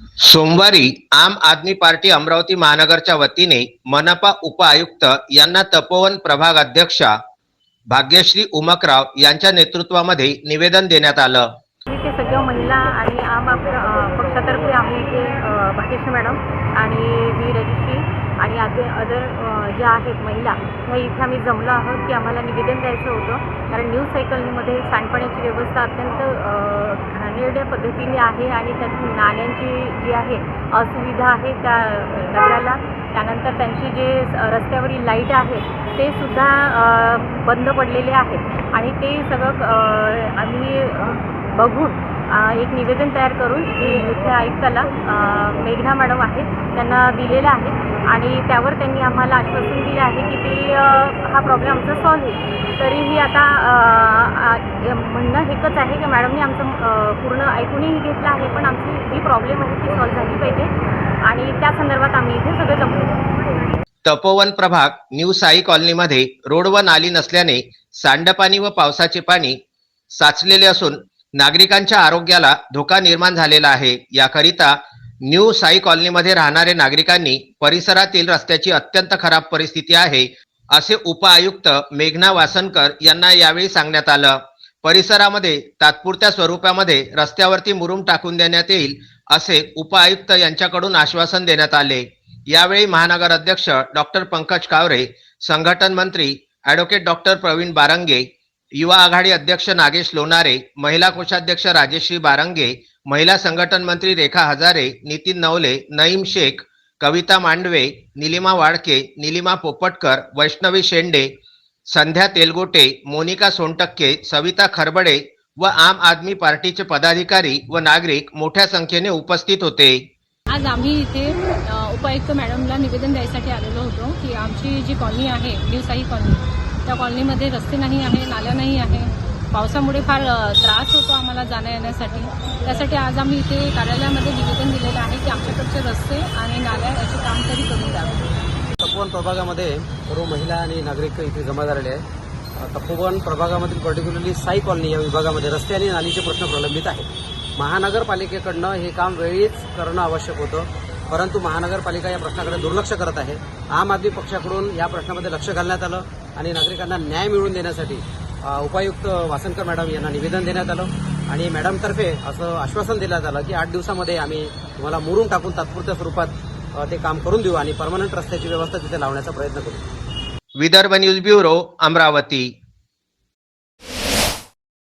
सोमवारी आम आदमी पार्टी अमरावती महानगरच्या वतीने मनपा उपआयुक्त यांना तपोवन प्रभाग अध्यक्षा भाग्यश्री उमकराव यांच्या नेतृत्वामध्ये निवेदन देण्यात आलं. इथे सगळ्या महिला आणि आम आप पक्षातर्फे आम्ही इथे भाग्यश्री मॅडम आणि मी रजिश्री आणि अदर ज्या आहेत महिला ह्या इथे आम्ही जमलो आहोत की आम्हाला निवेदन द्यायचं होतं. कारण न्यूज सायकलमध्ये सांडपाण्याची व्यवस्था अत्यंत वेगवेगळ्या पद्धतीने आहे आणि त्यात नाण्यांची जी आहे असुविधा आहे त्या नगराला त्यानंतर त्यांची जे रस्त्यावरील लाइट आहे ते सुद्धा बंद पडलेले आहेत. आणि ते सगळं आम्ही बघून एक निवेदन तयार करून हे इथे आयुक्ताला मेघना मॅडम आहेत त्यांना दिलेलं आहे. आणि त्यावर त्यांनी आम्हाला आश्वासन दिले आहे की ते हा प्रॉब्लेम आमचा सॉल्व्ह होईल. तरीही आता अ, एकच आहे की मॅडमने आमचं पूर्ण ऐकूनही घेतलं आहे पण आमची जी प्रॉब्लेम आहे ती सॉल्व्ह झाली पाहिजे. आणि त्या संदर्भात आम्ही इथे सगळे जमलो. तपोवन प्रभाग न्यू साई कॉलनीमध्ये रोड व नाली नसल्याने सांडपाणी व पावसाचे पाणी साचलेले असून नागरिकांच्या आरोग्याला धोका निर्माण झालेला आहे. याकरिता न्यू साई कॉलनीमध्ये राहणारे नागरिकांनी परिसरातील रस्त्याची अत्यंत खराब परिस्थिती आहे असे उपआयुक्त मेघना वासनकर यांना यावेळी सांगण्यात आलं. परिसरामध्ये तात्पुरत्या स्वरूपामध्ये रस्त्यावरती मुरुम टाकून देण्यात येईल असे उपआयुक्त यांच्याकडून आश्वासन देण्यात आले. यावेळी महानगर अध्यक्ष डॉक्टर पंकज कावरे संघटन मंत्री ॲडव्होकेट डॉक्टर प्रवीण बारंगे युवा आघाडी अध्यक्ष नागेश लोणारे महिला कोषाध्यक्ष राजेश्री बारंगे महिला संघटन मंत्री रेखा हजारे नितीन नवले नईम शेख कविता मांडवे निलिमा वाडके निलिमा पोपटकर वैष्णवी शेंडे संध्या तेलगोटे मोनिका सोनटक्के सविता खरबडे व आम आदमी पार्टीचे पदाधिकारी व नागरिक मोठ्या संख्येने उपस्थित होते. आज आम्ही इथे उपायुक्त मॅडमला निवेदन द्यायसाठी आलेलो होतो की आमची जी कॉलनी आहे न्यू कॉलनी त्या कॉलनीमध्ये रस्ते नाही आहे नाल्या नाही आहे. पावसामुळे फार त्रास होतो आम्हाला जाण्या येण्यासाठी. त्यासाठी आज आम्ही इथे कार्यालयामध्ये निवेदन दिलेलं आहे की आमच्याकडचे रस्ते आणि नाल्या याचे काम तरी करून द्यावं तपोवन प्रभागामध्ये सर्व महिला आणि नागरिक इथे जमा झालेले आहेत. तपोवन प्रभागामधील पर्टिक्युलरली साई कॉलनी या विभागामध्ये रस्ते आणि नालीचे प्रश्न प्रलंबित आहेत. महानगरपालिकेकडनं हे काम वेळीच करणं आवश्यक होतं. परंतु महानगरपालिका या प्रश्नाकडे दुर्लक्ष करत आहे. आम आदमी पक्षाकडून या प्रश्नामध्ये लक्ष घालण्यात आलं आणि नागरिकांना न्याय मिळवून देण्यासाठी उपायुक्त वासनकर मॅडम यांना निवेदन देण्यात आलं आणि मॅडमतर्फे असं आश्वासन देण्यात आलं की आठ दिवसामध्ये आम्ही तुम्हाला मुरून टाकून तात्पुरत्या स्वरूपात ते काम करून देऊ आणि परमनंट रस्त्याची व्यवस्था तिथे लावण्याचा प्रयत्न करू. Vidarbha news bureau Amravati.